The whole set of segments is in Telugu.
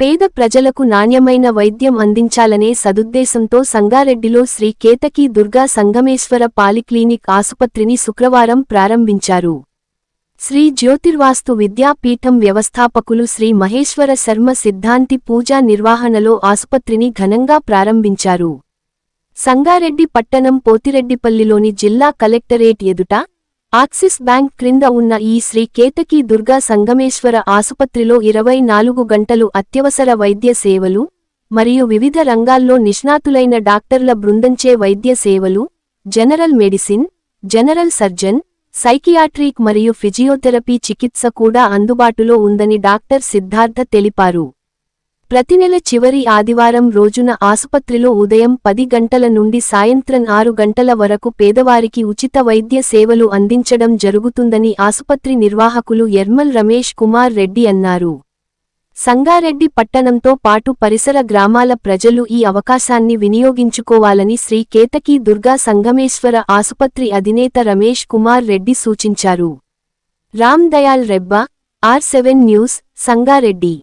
పేద ప్రజలకు నాణ్యమైన వైద్యం అందించాలనే సదుద్దేశంతో సంగారెడ్డిలో శ్రీ కేతకి దుర్గా సంగమేశ్వర పాలిక్లినిక్ ఆసుపత్రిని శుక్రవారం ప్రారంభించారు. శ్రీ జ్యోతిర్వాస్తు విద్యాపీఠం వ్యవస్థాపకులు శ్రీ మహేశ్వర శర్మ సిద్ధాంతి పూజా నిర్వహణలో ఆసుపత్రిని ఘనంగా ప్రారంభించారు. సంగారెడ్డి పట్టణం పోతిరెడ్డిపల్లిలోని జిల్లా కలెక్టరేట్ ఎదుట ఆక్సిస్ బ్యాంక్ క్రింద ఉన్న ఈ శ్రీ కేతకీ దుర్గా సంగమేశ్వర ఆసుపత్రిలో ఇరవై నాలుగు గంటలు అత్యవసర వైద్య సేవలు మరియు వివిధ రంగాల్లో నిష్ణాతులైన డాక్టర్ల బృందంచే వైద్య సేవలు general medicine general surgeon psychiatric మరియు ఫిజియోథెరపీ చికిత్స కూడా అందుబాటులో ఉందని డాక్టర్ సిద్ధార్థ తెలిపారు. ప్రతి నెల చివరి ఆదివారం రోజున ఆసుపత్రిలో ఉదయం పది గంటల నుండి సాయంత్రం ఆరు గంటల వరకు పేదవారికి ఉచిత వైద్య సేవలు అందించడం జరుగుతుందని ఆసుపత్రి నిర్వాహకులు ఎర్మల్ రమేష్ కుమార్ రెడ్డి అన్నారు. సంగారెడ్డి పట్టణంతో పాటు పరిసర గ్రామాల ప్రజలు ఈ అవకాశాన్ని వినియోగించుకోవాలని శ్రీ కేతకి దుర్గా సంగమేశ్వర ఆసుపత్రి అధినేత రమేష్ కుమార్ రెడ్డి సూచించారు. Ram Dayal Rebba R seven news Sangareddy.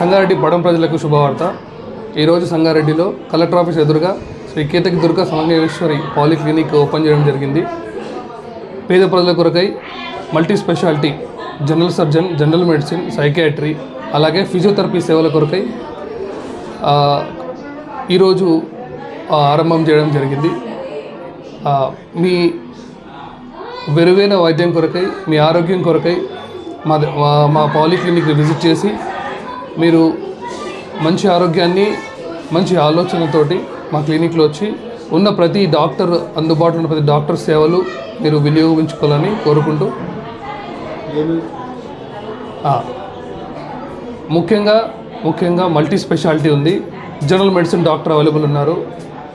Sangareddy బడం ప్రజలకు శుభవార్త. ఈరోజు సంగారెడ్డిలో కలెక్టర్ ఆఫీస్ ఎదురుగా శ్రీ కేతకి దుర్గా సమన్వేశ్వరి పాలిక్లినిక్ ఓపెన్ చేయడం జరిగింది. పేద ప్రజల కొరకై multi speciality general surgeon general medicine psychiatry అలాగే ఫిజియోథెరపీ సేవల కొరకై ఈరోజు ఆరంభం చేయడం జరిగింది. మీ వెరువైన వైద్యం కొరకై మీ ఆరోగ్యం కొరకై మా మా- పాలిక్లినిక్ విజిట్ చేసి మీరు మంచి ఆరోగ్యాన్ని మంచి ఆలోచనతోటి మా క్లినిక్లో వచ్చి ఉన్న ప్రతి డాక్టర్ అందుబాటులో ఉన్న ప్రతి డాక్టర్ సేవలు మీరు వినియోగించుకోవాలని కోరుకుంటూ. ముఖ్యంగా ముఖ్యంగా మల్టీ స్పెషాలిటీ ఉంది. జనరల్ మెడిసిన్ డాక్టర్ అవైలబుల్ ఉన్నారు.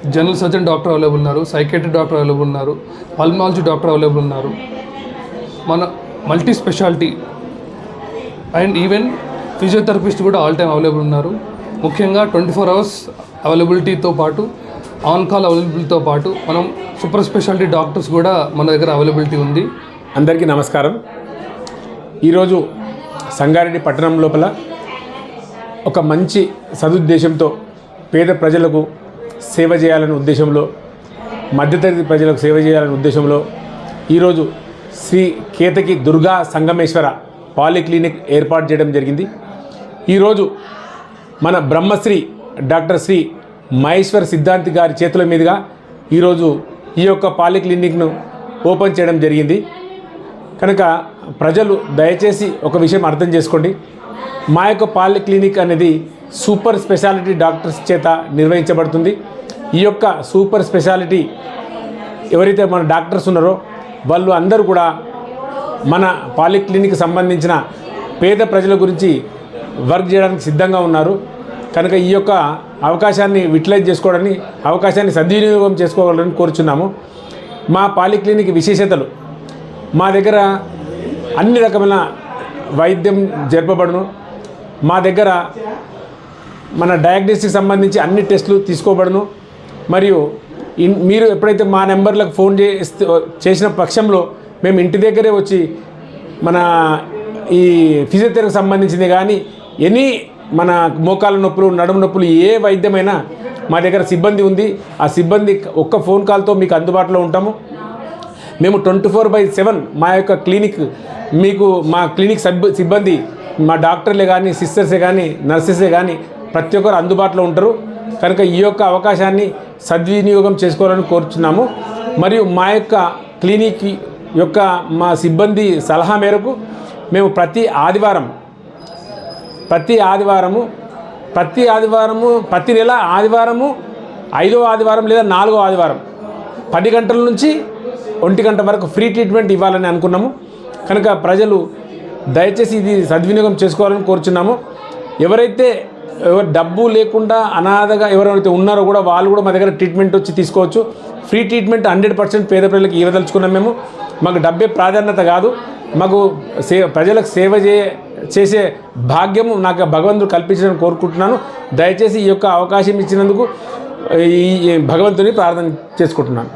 జనరల్ సర్జన్ డాక్టర్ అవైలబుల్ ఉన్నారు. సైకేట్రీ డాక్టర్ అవైలబుల్ ఉన్నారు. పల్మాలజీ డాక్టర్ అవైలబుల్ ఉన్నారు. మన multi speciality and even physiotherapist కూడా ఆల్ టైమ్ అవైలబుల్ ఉన్నారు. ముఖ్యంగా ట్వంటీ ఫోర్ అవర్స్ అవైలబిలిటీతో పాటు ఆన్ కాల్ అవైలబిలిటీతో పాటు మనం సూపర్ స్పెషాలిటీ డాక్టర్స్ కూడా మన దగ్గర అవైలబిలిటీ ఉంది. అందరికీ నమస్కారం. ఈరోజు సంగారెడ్డి పట్టణం లోపల ఒక మంచి సదుద్దేశంతో పేద ప్రజలకు సేవ చేయాలనే ఉద్దేశంలో మధ్యతరగతి ప్రజలకు సేవ చేయాలనే ఉద్దేశంలో ఈరోజు శ్రీ కేతకి దుర్గా సంగమేశ్వర పాలిక్లినిక్ ఏర్పాటు చేయడం జరిగింది. ఈరోజు మన బ్రహ్మశ్రీ డాక్టర్ శ్రీ మహేశ్వర్ సిద్ధాంతి గారి చేతుల మీదుగా ఈరోజు ఈ యొక్క పాలిక్లినిక్ను ఓపెన్ చేయడం జరిగింది. కనుక ప్రజలు దయచేసి ఒక విషయం అర్థం చేసుకోండి. మా యొక్క పాలి క్లినిక్ అనేది సూపర్ స్పెషాలిటీ డాక్టర్స్ చేత నిర్వహించబడుతుంది. ఈ యొక్క సూపర్ స్పెషాలిటీ ఎవరైతే మన డాక్టర్స్ ఉన్నారో వాళ్ళు అందరూ కూడా మన పాలిక్లినిక్ సంబంధించిన పేద ప్రజల గురించి వర్క్ చేయడానికి సిద్ధంగా ఉన్నారు. కనుక ఈ యొక్క అవకాశాన్ని యూటిలైజ్ చేసుకోవడాన్ని అవకాశాన్ని సద్వినియోగం చేసుకోవాలని కోరుచున్నాము. మా పాలిక్లినిక్ విశేషతలు మా దగ్గర అన్ని రకమైన వైద్యం జరపబడును. మా దగ్గర మన డయాగ్నోస్టిక్ సంబంధించి అన్ని టెస్టులు తీసుకోబడును. మరియు మీరు ఎప్పుడైతే మా నెంబర్లకు ఫోన్ చేస్తే చేసిన పక్షంలో మేము ఇంటి దగ్గరే వచ్చి మన ఈ ఫిజియోథెరపీకి సంబంధించింది కానీ ఎనీ మన మోకాల నొప్పులు నడుము నొప్పులు ఏ వైద్యమైనా మా దగ్గర సిబ్బంది ఉంది. ఆ సిబ్బంది ఒక్క ఫోన్ కాల్తో మీకు అందుబాటులో ఉంటాము. మేము ట్వంటీ ఫోర్ బై సెవెన్ మా యొక్క క్లినిక్ మీకు మా క్లినిక్ సబ్ సిబ్బంది మా డాక్టర్లే కానీ సిస్టర్సే కానీ నర్సెసే కానీ ప్రతి ఒక్కరు అందుబాటులో ఉంటారు. కనుక ఈ యొక్క అవకాశాన్ని సద్వినియోగం చేసుకోవాలని కోరుచున్నాము. మరియు మా యొక్క క్లినిక్ యొక్క మా సిబ్బంది సలహా మేరకు మేము ప్రతి ఆదివారం ప్రతి ఆదివారము ప్రతి ఆదివారము ప్రతి నెల ఆదివారము ఐదో ఆదివారం లేదా నాలుగో ఆదివారం. పది గంటల నుంచి ఒంటి గంట వరకు ఫ్రీ ట్రీట్మెంట్ ఇవ్వాలని అనుకున్నాము. కనుక ప్రజలు దయచేసి ఇది సద్వినియోగం చేసుకోవాలని కోరుచున్నాము. ఎవరైతే ఎవరు డబ్బు లేకుండా అనాథగా ఎవరైతే ఉన్నారో కూడా వాళ్ళు కూడా మా దగ్గర ట్రీట్మెంట్ వచ్చి తీసుకోవచ్చు. ఫ్రీ ట్రీట్మెంట్ హండ్రెడ్ పర్సెంట్ పేద ప్రజలకు ఇవ్వదలుచుకున్నాం మేము. మాకు డబ్బే ప్రాధాన్యత కాదు. మాకు సే ప్రజలకు సేవ చేయ చేసే భాగ్యము నాకు భగవంతుడు కల్పించడం కోరుకుంటున్నాను. దయచేసి ఈ యొక్క అవకాశం ఇచ్చినందుకు ఈ భగవంతుని ప్రార్థన చేసుకుంటున్నాను.